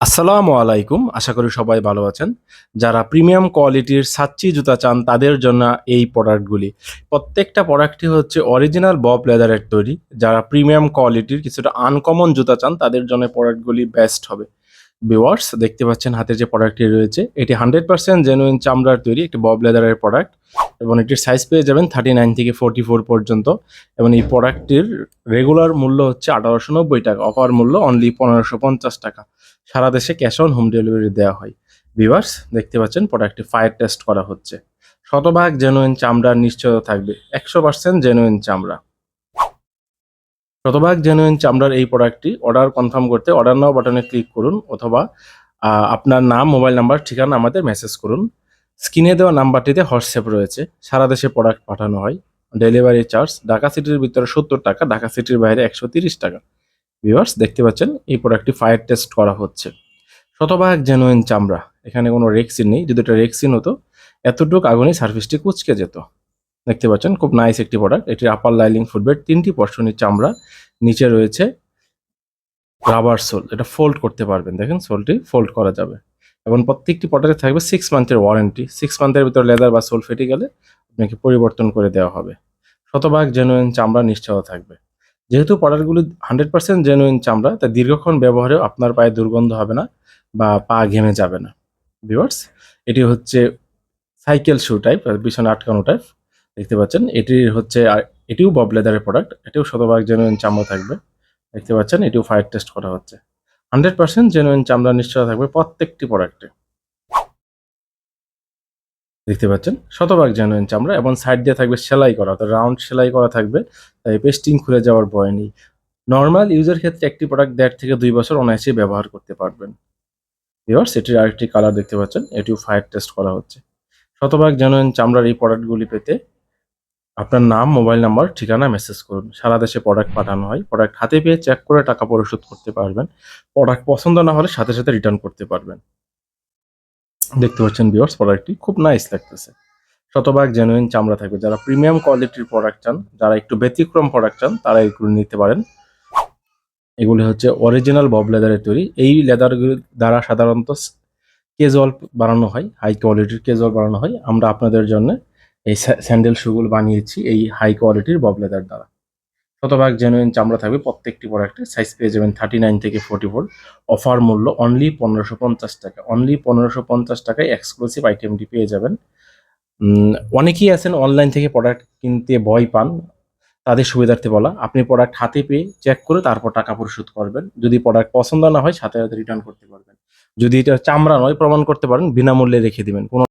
আসসালামু আলাইকুম, আশা করি সবাই ভালো আছেন। যারা প্রিমিয়াম কোয়ালিটির সাচ্চি জুতা চান, তাদের জন্য এই প্রোডাক্টগুলি। প্রত্যেকটা প্রোডাক্টই হচ্ছে অরিজিনাল বব লেদারের তৈরি। যারা প্রিমিয়াম কোয়ালিটির কিছুটা আনকমন জুতা চান, তাদের জন্য প্রোডাক্টগুলি বেস্ট হবে। ভিওয়ার্স দেখতে পাচ্ছেন হাতে যে প্রোডাক্টটি রয়েছে, এটি হান্ড্রেড পার্সেন্ট জেনুইন চামড়ার তৈরি একটি বব লেদারের প্রোডাক্ট এবং এটির সাইজ পেয়ে যাবেন থার্টি নাইন থেকে ফোর্টি ফোর পর্যন্ত এবং এই প্রোডাক্টটির রেগুলার মূল্য হচ্ছে আঠারোশো নব্বই টাকা অফার মূল্য অনলি পনেরোশো পঞ্চাশ টাকা। সারা দেশে ক্যাশ অন হোম ডেলিভারি দেওয়া হয়। ভিভার্স দেখতে পাচ্ছেন প্রোডাক্টটি ফায়ার টেস্ট করা হচ্ছে। শতভাগ জেনুইন চামড়ার নিশ্চয়তা থাকবে, একশো পার্সেন্ট জেনুইন চামড়া। শতভাগ জেনুইন চামড়ার এই প্রোডাক্টটি অর্ডার কনফার্ম করতে অর্ডার নাও বাটনে ক্লিক করুন অথবা আপনার নাম মোবাইল নাম্বার ঠিকানা আমাদের মেসেজ করুন। স্ক্রিনে দেওয়া নাম্বারটিতে হোয়াটসঅ্যাপ রয়েছে। সারা দেশে প্রোডাক্ট পাঠানো হয়। ডেলিভারি চার্জ ঢাকা সিটির ভিতরে সত্তর টাকা, ঢাকা সিটির বাইরে একশো তিরিশ টাকা। ভিউয়ার্স দেখতে পাচ্ছেন, এই প্রোডাক্টটি ফায়ার টেস্ট করা হচ্ছে। শতভাগ জেনুইন চামড়া। এখানে কোনো রেক্সিন নেই। যদি এটা রেক্সিন হতো, এতটুকু আগুনে সার্ভিসটি কুচকে যেত। দেখতে পাচ্ছেন, খুব নাইস একটি প্রোডাক্ট এটি আপার লাইলিং ফুটবেড তিনটি পর্ষণের চামড়া, নিচে রয়েছে রাবার সোল এটা ফোল্ড করতে পারবেন, দেখেন সোলটি ফোল্ড করা যাবে। এবং প্রত্যেকটি প্রোডাক্টে থাকবে সিক্স মান্থের ওয়ারেন্টি সিক্স মান্থের ভিতর লেদার বা সোল ফেটে গেলে আপনাকে পরিবর্তন করে দেওয়া হবে। শতভাগ জেনুইন চামড়া নিশ্চয় থাকবে। যেহেতু প্রোডাক্টগুলি হান্ড্রেড পার্সেন্ট জেনুইন চামড়া, তাই দীর্ঘক্ষণ ব্যবহারেও আপনার পায়ে দুর্গন্ধ হবে না বা পা ঘেমে যাবে না। ভিওয়ার্স এটি হচ্ছে সাইকেল শু টাইপ পিছনে আটকানো টাইপ দেখতে পাচ্ছেন, এটি হচ্ছে এটিও বব লেদারের প্রোডাক্ট এটিও শতভাগ জেনুইন চামড়া থাকবে। দেখতে পাচ্ছেন, এটিও ফায়ার টেস্ট করা হচ্ছে। হান্ড্রেড পার্সেন্ট জেনুইন চামড়া নিশ্চয় থাকবে প্রত্যেকটি প্রোডাক্টে দেখতে পাচ্ছেন, শতভাগ জেনুইন চামড়া এবং সাইড দিয়ে থাকবে সেলাই করা, অর্থাৎ রাউন্ড সেলাই করা থাকবে, তাই পেস্টিং খুলে যাওয়ার ভয় নেই। নর্মাল ইউজের ক্ষেত্রে একটি প্রোডাক্ট দেড় থেকে দুই বছর অনায়াসেই ব্যবহার করতে পারবেন। ভিওর্স এটির আরেকটি কালার দেখতে পাচ্ছেন, এটিও ফায়ার টেস্ট করা হচ্ছে। শতভাগ জেনুইন চামড়ার এই প্রোডাক্টগুলি পেতে আপনার নাম, মোবাইল নাম্বার, ঠিকানা মেসেজ করুন। সারা দেশে প্রোডাক্ট পাঠানো হয়। প্রোডাক্ট হাতে পেয়ে চেক করে টাকা পরিশোধ করতে পারবেন। প্রোডাক্ট পছন্দ না হলে সাথে সাথে রিটার্ন করতে পারবেন। দেখতে পাচ্ছেন ভিওর্স প্রোডাক্টটি খুব নাইস লাগতেছে। শতভাগ জেনুইন চামড়া থাকবে। যারা প্রিমিয়াম কোয়ালিটির প্রোডাক্ট চান, যারা একটু ব্যতিক্রম প্রোডাক্ট চান, তারা এগুলো নিতে পারেন। এগুলি হচ্ছে অরিজিনাল বব লেদারের তৈরি। এই লেদারগুলি দ্বারা সাধারণত কেজুয়াল বানানো হয়। হাই কোয়ালিটির কেজুয়াল বানানো হয়। আমরা আপনাদের জন্য এই স্যান্ডেল শুগুলো বানিয়েছি এই হাই কোয়ালিটির ববলেদার দ্বারা। শতভাগ জেনুইন চামড়া থাকবে প্রত্যেকটি প্রোডাক্টে সাইজ পেয়ে যাবেন থার্টি নাইন থেকে ফোর্টি ফোর অফার মূল্য অনলি পনেরোশো পঞ্চাশ টাকা। অনলি পনেরোশো পঞ্চাশ টাকায় এক্সক্লুসিভ আইটেমটি পেয়ে যাবেন। অনেকেই আছেন অনলাইন থেকে প্রোডাক্ট কিনতে ভয় পান। তাদের সুবিধার্থে বলা, আপনি প্রোডাক্ট হাতে পেয়ে চেক করে তারপর টাকা পরিশোধ করবেন। যদি প্রোডাক্ট পছন্দ না হয়, সাথে সাথে রিটার্ন করতে পারবেন। যদি এটা চামড়া নয়, প্রমাণ করতে পারেন, বিনামূল্যে রেখে দিবেন। কোনো